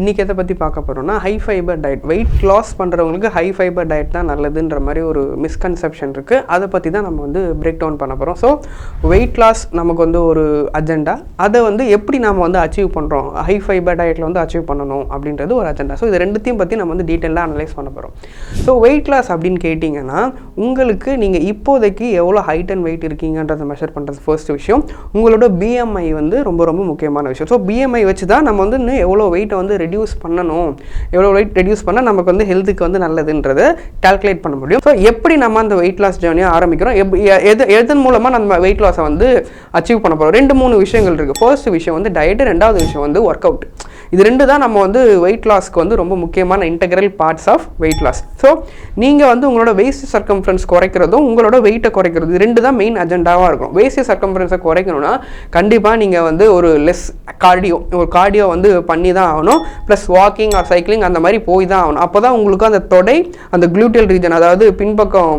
இன்றைக்கி எதை பற்றி பார்க்க போகிறோம்னா high fibre diet weight loss பண்ணுறவங்களுக்கு ஹை ஃபைபர் டயட் தான் நல்லதுன்ற மாதிரி ஒரு மிஸ்கன்செப்ஷன் இருக்குது அதை பற்றி தான் நம்ம வந்து பிரேக் டவுன் பண்ண போகிறோம் ஸோ வெயிட் லாஸ் நமக்கு வந்து ஒரு அஜெண்டா அதை வந்து எப்படி நாம் வந்து அச்சீவ் பண்ணுறோம் ஹை ஃபைபர் டயட்டில் வந்து அச்சீவ் பண்ணணும் அப்படின்றது ஒரு அஜெண்டா ஸோ இது ரெண்டுத்தையும் பற்றி நம்ம வந்து டீட்டெயிலாக அனலைஸ் பண்ண போகிறோம் ஸோ வெயிட் லாஸ் அப்படின்னு கேட்டிங்கன்னா உங்களுக்கு நீங்கள் இப்போதைக்கு எவ்வளோ ஹைட் அண்ட் வெயிட் இருக்கீங்கன்றதை மெஷர் பண்ணுறது ஃபர்ஸ்ட் விஷயம். உங்களோட பிஎம்ஐ வந்து ரொம்ப ரொம்ப முக்கியமான விஷயம். ஸோ பிஎம்ஐ வச்சு தான் நம்ம வந்து இன்னும் எவ்வளோ வெயிட்டை வந்து ரெடியூஸ் பண்ணணும். எவ்வளோ வெயிட் ரெடியூஸ் பண்ணால் நமக்கு வந்து ஹெல்த்துக்கு வந்து நல்லதுன்றதை கால்குலேட் பண்ண முடியும். ஸோ எப்படி நம்ம அந்த வெயிட் லாஸ் ஜேர்னியை ஆரம்பிக்கிறோம்? எப் எது எதன் மூலமாக நம்ம வெயிட் லாஸை வந்து அச்சீவ் பண்ண போகிறோம் ரெண்டு மூணு விஷயங்கள் இருக்குது ஃபர்ஸ்ட் விஷயம் வந்து டயட்டு ரெண்டாவது விஷயம் வந்து ஒர்க் அவுட் இது ரெண்டு தான் நம்ம வந்து வெயிட் லாஸ்க்கு வந்து ரொம்ப முக்கியமான integral parts of weight loss so நீங்கள் வந்து உங்களோட வேஸ்ட் சர்க்கம்ஃபரன்ஸ் குறைக்கிறதும் உங்களோட வெயிட்டை குறைக்கிறது இது ரெண்டு தான் மெயின் அஜெண்டாவாக இருக்கும். வேஸ்ட் சர்க்கம்ஃபரன்ஸை குறைக்கணும்னா கண்டிப்பாக நீங்கள் வந்து ஒரு லெஸ் கார்டியோ ஒரு கார்டியோ வந்து பண்ணி தான் ஆகணும். ப்ளஸ் வாக்கிங் ஆர் சைக்கிளிங் அந்த மாதிரி போய் தான் ஆகணும். அப்போ தான் உங்களுக்கு அந்த தொடை அந்த க்ளூட்டியல் ரீஜன் அதாவது பின்பக்கம்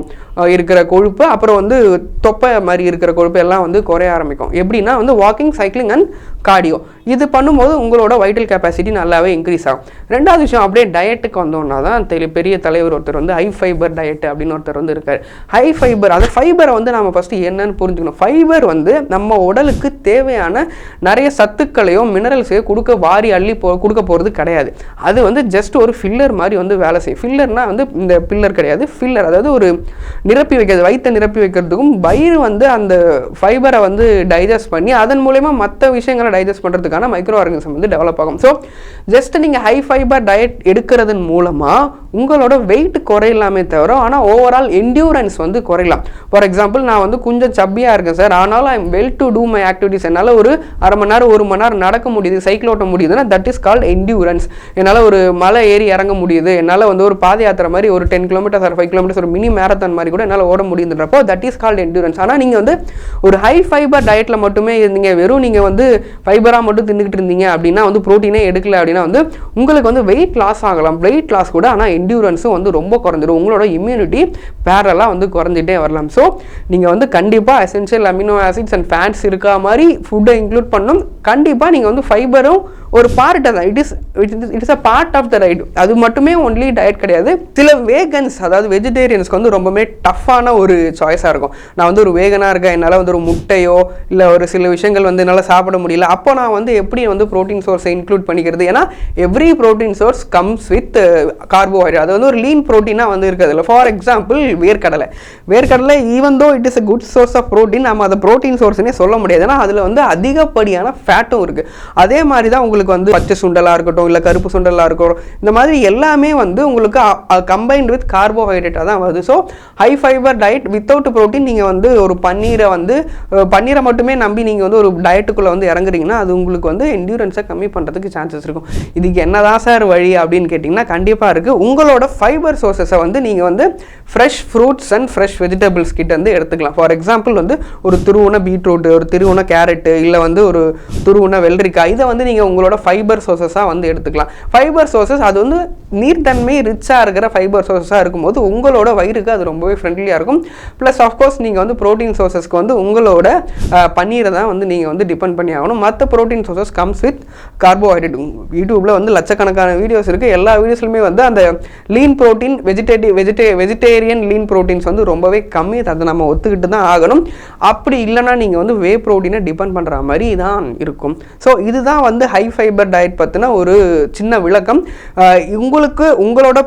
இருக்கிற கொழுப்பு அப்புறம் வந்து தொப்பை மாதிரி இருக்கிற கொழுப்பு எல்லாம் வந்து குறைய ஆரம்பிக்கும். எப்படின்னா வந்து வாக்கிங் சைக்கிளிங் அண்ட் கார்டியோ இது பண்ணும்போது உங்களோட வைட்டல் கெப்பாசிட்டி நல்லாவே இன்க்ரீஸ் ஆகும். ரெண்டாவது விஷயம் அப்படியே டயட்டுக்கு வந்தோம்னா தான் தெளி பெரிய தலைவர் ஒருத்தர் வந்து ஹை ஃபைபர் டயட் அப்படின்னு ஒருத்தர் வந்து இருக்கார். ஹை ஃபைபர் அந்த ஃபைபரை வந்து நம்ம ஃபஸ்ட்டு என்னன்னு புரிஞ்சுக்கணும். ஃபைபர் வந்து நம்ம உடலுக்கு தேவையான நிறைய சத்துக்களையும் மினரல்ஸையும் கொடுக்க வாரி அள்ளி போ கொடுக்க போகிறது கிடையாது. அது வந்து ஜஸ்ட் ஒரு ஃபில்லர் மாதிரி வந்து வேலை செய்யும். ஃபில்லர்னால் வந்து இந்த பில்லர் கிடையாது. ஃபில்லர் அதாவது ஒரு நிரப்பி வைக்கிறது வயிற்றை நிரப்பி வைக்கிறதுக்கும் வயிறு வந்து அந்த ஃபைபரை வந்து டைஜஸ்ட் பண்ணி அதன் மூலயமா மற்ற விஷயங்களை டைஜஸ்ட் பண்ணுறதுக்கான மைக்ரோ ஆர்கனிசம் வந்து டெவலப் ஆகும். ஸோ ஜஸ்ட் நீங்கள் ஹை ஃபைபர் டயட் எடுக்கிறதன் மூலமாக உங்களோட வெயிட் குறையலாமே தவிர ஆனால் ஓவரால் என்டியூரன்ஸ் வந்து குறையலாம். ஃபார் எக்ஸாம்பிள் நான் வந்து கொஞ்சம் சப்பியாக இருக்கேன் சார். ஆனாலும் I am well to do my activities என்னால் ஒரு அரை மணி நேரம் ஒரு மணி நேரம் நடக்க முடியுது. சைக்கிள் ஓட்ட முடியுதுன்னா தட் இஸ் கால்ட் என்டியூரன்ஸ் என்னால் ஒரு மலை ஏறி இறங்க முடியுது. என்னால் வந்து ஒரு பாத யாத்திரை மாதிரி ஒரு ten kilometres or five kilometres ஒரு மினி மேரத்தான் மாதிரி கூட என்னால் ஓட முடியுதுன்றப்போ தட் இஸ் கால்ட் என்டியூரன்ஸ் ஆனால் நீங்கள் வந்து ஒரு ஹை ஃபைபர் டயட்டில் மட்டுமே இருந்தீங்க. வெறும் நீங்கள் வந்து ஃபைபராக மட்டும் தின்னுக்கிட்டு இருந்தீங்க அப்படின்னா வந்து ப்ரோட்டீனே எடுக்கல அப்படின்னா வந்து உங்களுக்கு வந்து வெயிட் லாஸ் ஆகலாம். வெயிட் லாஸ் கூட ஆனால் என்டியூரன்ஸும் வந்து ரொம்ப குறைஞ்சிரும் உங்களோட இம்யூனிட்டி பேரலாக வந்து குறைஞ்சிட்டே வரலாம். ஸோ நீங்கள் வந்து கண்டிப்பாக essential amino acids and fats இருக்கா மாதிரி ஃபுட்டை இன்க்ளூட் பண்ணணும் கண்டிப்பாக நீங்கள் வந்து ஃபைபரும் ஒரு பார்ட் தான் it is it is a part of the right அது மட்டுமே ஒன்லி டயட் கிடையாது. சில வேகன்ஸ் அதாவது வெஜிடேரியன்ஸ்க்கு வந்து ரொம்பவே டஃப்பான ஒரு சாய்ஸாக இருக்கும். நான் வந்து ஒரு வேகனாக இருக்கேன் என்னால் வந்து ஒரு முட்டையோ இல்லை ஒரு சில விஷயங்கள் வந்து என்னால் சாப்பிட முடியல. அப்போ நான் வந்து எப்படி வந்து ப்ரோட்டீன் சோர்ஸை இன்க்ளூட் பண்ணிக்கிறது? ஏன்னா every protein source comes with carbohydrate அது வந்து ஒரு லீன் ப்ரோட்டீனாக வந்து இருக்கிறதுல ஃபார் எக்ஸாம்பிள் வேர்க்கடலை. வேர்க்கடலை even though it is a good source of protein நம்ம அதை ப்ரோட்டீன் சோர்ஸ்னே சொல்ல முடியாது. ஏன்னா அதில் வந்து அதிகப்படியான ஃபேட்டும் இருக்குது அதே மாதிரி தான் உங்களுக்கு வந்து பச்சை சுண்டலாக இருக்கட்டும் இல்லை கருப்பு சுண்டலாக இருக்கட்டும் இந்த மாதிரி எல்லாமே வந்து உங்களுக்கு கம்பைன்ட் வித் கார்போஹைட்ரேட்டாக தான் வருது. So high fibre diet without protein நீங்கள் வந்து ஒரு பன்னீரை வந்து பன்னீரை மட்டுமே நம்பி நீங்கள் வந்து ஒரு டயட்டுக்குள்ளே வந்து இறங்குறீங்கன்னா அது உங்களுக்கு வந்து என்டியூரன்ஸை கம்மி பண்ணுறதுக்கு சான்சஸ் இருக்கும். இதுக்கு என்னதான் சார் வழி அப்படின்னு கேட்டிங்கன்னா கண்டிப்பாக இருக்குது உங்களோட ஃபைபர் சோர்சஸை வந்து நீங்கள் வந்து fresh fruits and fresh vegetables கிட்ட வந்து எடுத்துக்கலாம். ஃபார் எக்ஸாம்பிள் வந்து ஒரு துருவுன பீட்ரூட் ஒரு திருவுன கேரட்டு இல்லை வந்து ஒரு துருவுன வெள்ளரிக்காய் இதை வந்து நீங்கள் உங்களோட ஃபைபர் சோர்ஸஸாக வந்து எடுத்துக்கலாம். ஃபைபர் சோர்சஸ் அது வந்து நீர்த்தன்மை ரிச்சாக இருக்கிற ஃபைபர் சோர்ஸஸாக இருக்கும்போது உங்களோட வயிறுக்கு அது ரொம்பவே ஃப்ரெண்ட்லியாக இருக்கும். ப்ளஸ் ஆஃப்கோர்ஸ் நீங்கள் வந்து ப்ரோட்டீன் சோர்ஸஸ்க்கு வந்து உங்களோட பன்னீரை தான் வந்து நீங்கள் வந்து டிபெண்ட் பண்ணி ஆகணும். மற்ற protein sources comes with carbohydrate யூடியூப்பில் வந்து லட்சக்கணக்கான வீடியோஸ் இருக்குது எல்லா வீடியோஸ்லையுமே வந்து அந்த lean protein vegetative வெஜிடே vegetarian lean proteins வந்து ரொம்பவே கம்மி. அதை நம்ம ஒத்துக்கிட்டு தான் ஆகணும். அப்படி இல்லைன்னா நீங்கள் வந்து வே ப்ரோட்டீனை டிபெண்ட் பண்ணுற மாதிரி தான் இருக்கும். ஸோ இதுதான் வந்து ஹை ஃபைபர் டயட் பற்றின ஒரு சின்ன விளக்கம். உங்களுக்கு உங்களோட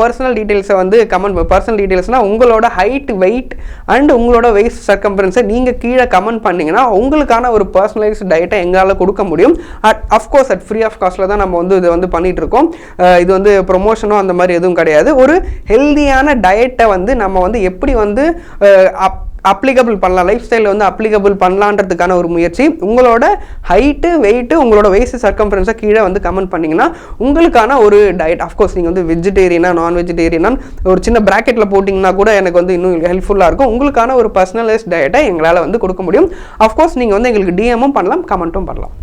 பர்சனல் டீட்டெயில்ஸை வந்து கமெண்ட் பர்சனல் டீட்டெயில்ஸ்னால் உங்களோட ஹைட் வெயிட் அண்ட் உங்களோட வெயிட் சர்க்கம்பரன்ஸை நீங்கள் கீழே கமெண்ட் பண்ணிங்கன்னா உங்களுக்கான ஒரு பர்சனலைஸ் டயட்டை எங்களால் கொடுக்க முடியும். At of course at free of காஸ்ட்டில் தான் நம்ம வந்து இதை வந்து பண்ணிகிட்ருக்கோம் இருக்கோம். இது வந்து ப்ரொமோஷனோ அந்த மாதிரி எதுவும் கிடையாது. ஒரு ஹெல்தியான டயட்டை வந்து நம்ம வந்து எப்படி வந்து அப் அப்ளிகபிள் பண்ணலாம். லைஃப் ஸ்டைலில் வந்து அப்ளிகபிள் பண்ணலான்றதுக்கான ஒரு முயற்சி. உங்களோட ஹைட்டு வெயிட்டு உங்களோட வயசு சர்க்கம்ஃபரன்ஸை கீழே வந்து கமெண்ட் பண்ணிங்கன்னா உங்களுக்கான ஒரு டயட் அஃப்கோர்ஸ் நீங்கள் வந்து வெஜிடேரியனா நான் வெஜிடேரியனா ஒரு சின்ன ப்ராக்கெட்டில் போட்டிங்கன்னா கூட எனக்கு வந்து இன்னும் ஹெல்ப்ஃபுல்லாக இருக்கும். உங்களுக்கான ஒரு பர்சனலைஸ் டயட்டை எங்களால் வந்து கொடுக்க முடியும். அஃப்கோர்ஸ் நீங்கள் வந்து எங்களுக்கு டிஎம்மும் பண்ணலாம் கமெண்ட்டும் பண்ணலாம்.